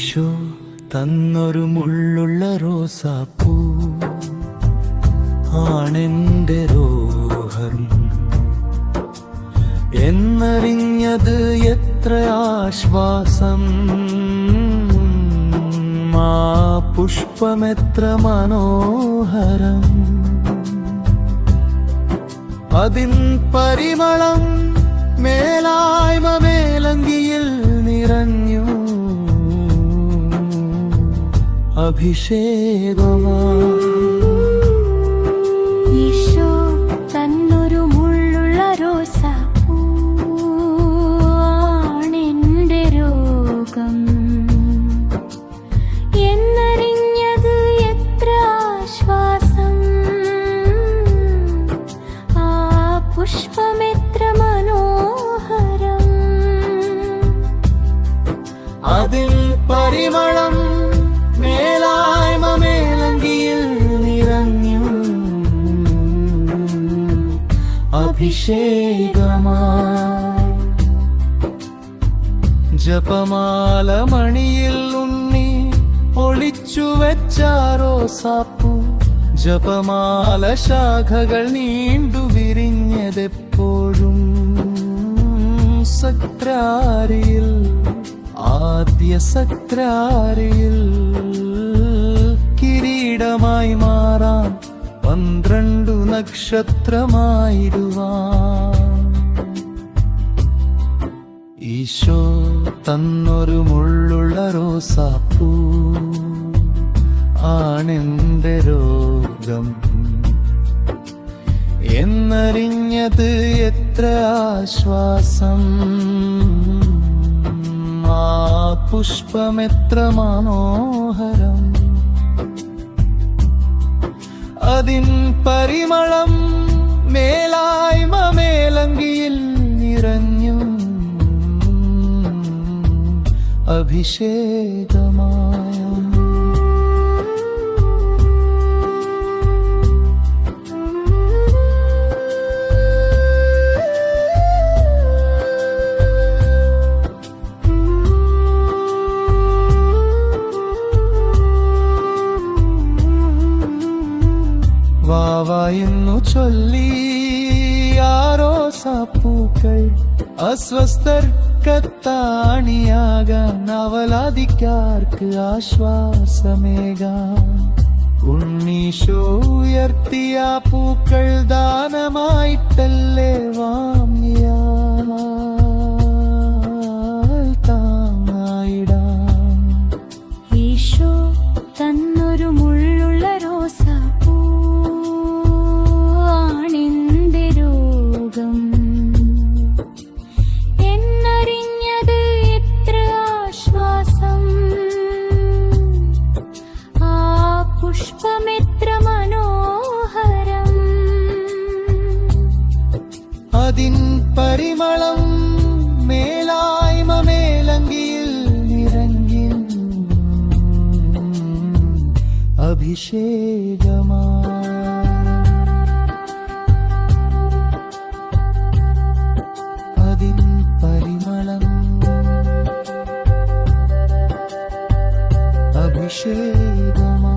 ഈശോ തന്നൊരു മുള്ളുള്ള റോസാപ്പൂ. ആണെന്റെ രോഹം എന്നറിഞ്ഞത് എത്ര ആശ്വാസം. ആ പുഷ്പമെത്ര മനോഹരം. അതിൻ പരിമളം മേലായ്മ മേലങ്കിയിൽ നിറഞ്ഞു അഭിഷേകമാ ഈശോ ജപമാല മണിയിൽ ഉണ്ണി ഒളിച്ചു വെച്ചാരോ സാപ്പു ജപമാല ശാഖകൾ നീണ്ടു വിരിഞ്ഞതെപ്പോഴും സക്രാരിയിൽ ആദ്യ സക്രാരിയിൽ കിരീടമായി മാറാൻ പന്ത്രണ്ടു നക്ഷത്രമായിടുവാൻ ഈശോ തന്നൊരു മുള്ളുള്ള റോസാപ്പൂ. ആണെന്റെ രോഗം. എന്നറിഞ്ഞത് എത്ര ആശ്വാസം. ആ പുഷ്പമെത്ര മനോഹരം. അതിൻ പരിമളം മേലായ്മ മേലങ്കിയിൽ നിറഞ്ഞു. അഭിഷേകമായ. വാവായെന്നു ചൊല്ലി ആരോ സാപ്പൂക്കൾ അസ്വസ്ഥർക്കത്താണിയാകാൻ അവലാദിക്കാർക്ക് ആശ്വാസമേകാൻ ഉണ്ണീശോ ഉയർത്തിയ പൂക്കൾ ദാനമായിട്ടല്ലേ വാങ്ങിയാൽ അതിൻ പരിമളം മേലായ്മ മേലങ്കിയിൽ നിറങ്ങി അഭിഷേകമാ അതിൻ പരിമളം അഭിഷേകമാ